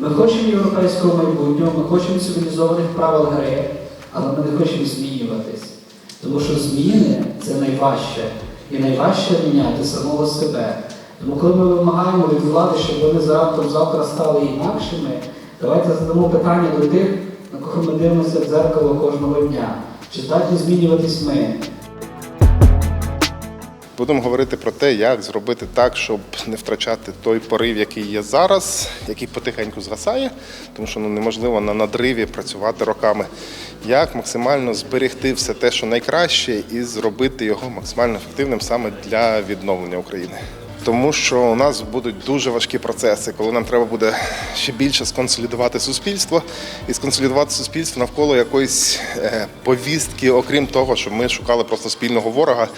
Ми хочемо європейського майбутнього, ми хочемо цивілізованих правил гри, але ми не хочемо змінюватись. Тому що зміни це найважче. І найважче міняти самого себе. Тому коли ми вимагаємо від влади, щоб вони раптом завтра стали інакшими, давайте задамо питання до тих, на кого ми дивимося в дзеркало кожного дня. Чи здатні змінюватись ми? Будемо говорити про те, як зробити так, щоб не втрачати той порив, який є зараз, який потихеньку згасає, тому що ну, неможливо на надриві працювати роками. Як максимально зберегти все те, що найкраще, і зробити його максимально ефективним саме для відновлення України. Тому що у нас будуть дуже важкі процеси, коли нам треба буде ще більше сконсолідувати суспільство і сконсолідувати суспільство навколо якоїсь е, повістки, окрім того, щоб ми шукали просто спільного ворога,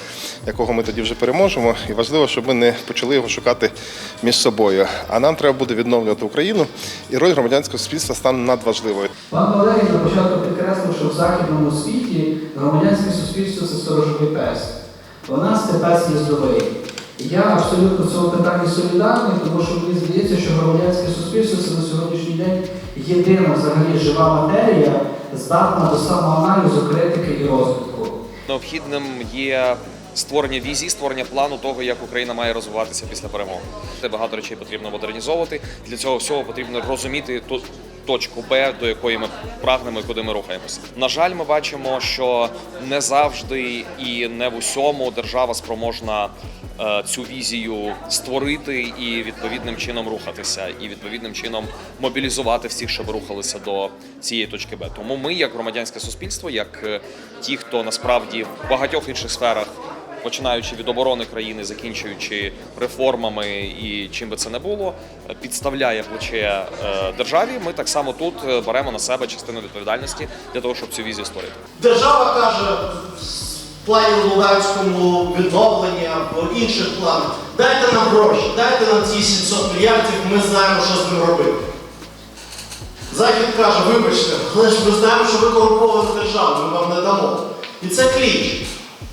якого ми тоді вже переможемо. І важливо, щоб ми не почали його шукати між собою. А нам треба буде відновлювати Україну, і роль громадянського суспільства стане надважливою. Пан Валерій на початку підкреслив, що в західному світі громадянське суспільство це сторожовий пес. У нас це пес їздовий. Я абсолютно в цьому питанні солідарний, тому що мені здається, що громадянське суспільство це на сьогоднішній день єдина взагалі жива матерія, здатна до самоаналізу, критики і розвитку. Необхідним є створення візії, створення плану того, як Україна має розвиватися після перемоги. Це багато речей потрібно модернізовувати. Для цього всього потрібно розуміти ту точку Б, до якої ми прагнемо і куди ми рухаємося. На жаль, ми бачимо, що не завжди і не в усьому держава спроможна е, цю візію створити і відповідним чином рухатися, і відповідним чином мобілізувати всіх, щоб рухалися до цієї точки Б. Тому ми, як громадянське суспільство, як е, ті, хто насправді в багатьох інших сферах. Починаючи від оборони країни, закінчуючи реформами і чим би це не було, підставляє плече е, державі. Ми так само тут е, беремо на себе частину відповідальності для того, щоб цю візію створити. Держава каже в плані Луганському відновленні або інших планах, дайте нам гроші, дайте нам ці 700 мільярдів, ми знаємо, що з ним робити. Захід каже, вибачте, але ж ми знаємо, що ви корумпована держава, ми вам не дамо. І це кліч.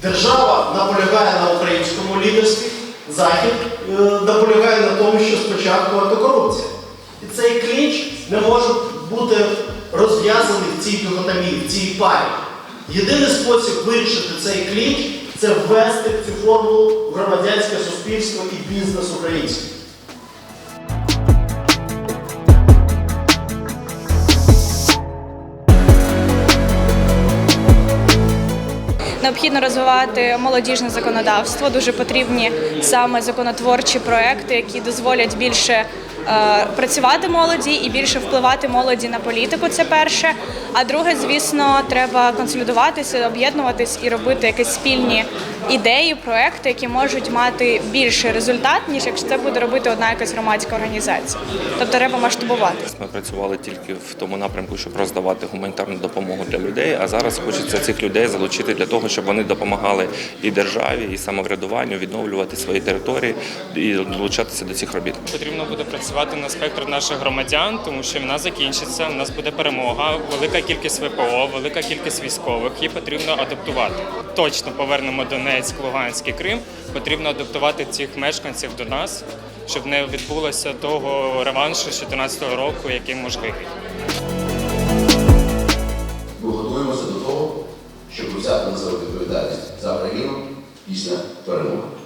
Держава наполягає на українському лідерстві, Захід е, наполягає на тому, що спочатку антикорупція. І цей кліч не може бути розв'язаний в цій дихотомії, в цій парі. Єдиний спосіб вирішити цей кліч це ввести в цю формулу громадянське суспільство і бізнес український. Необхідно розвивати молодіжне законодавство. Дуже потрібні саме законотворчі проекти, які дозволять більше працювати молоді і більше впливати молоді на політику. Це перше. А друге, звісно, треба консолідуватися, об'єднуватись і робити якісь спільні ідеї, проекти, які можуть мати більший результат, ніж якщо це буде робити одна якась громадська організація. Тобто треба масштабувати. Ми працювали тільки в тому напрямку, щоб роздавати гуманітарну допомогу для людей. А зараз хочеться цих людей залучити для того, щоб вони допомагали і державі, і самоврядуванню відновлювати свої території і долучатися до цих робіт. Потрібно буде працювати на спектр наших громадян, тому що вона закінчиться. У нас буде перемога, велика кількість ВПО, велика кількість військових. Їх потрібно адаптувати. Точно повернемо Донецьк, Луганськ і Крим. Потрібно адаптувати цих мешканців до нас, щоб не відбулося того реваншу з 2014 року, який можливий. Ми готуємося до того, щоб взяти на себе відповідальність за країну після перемоги.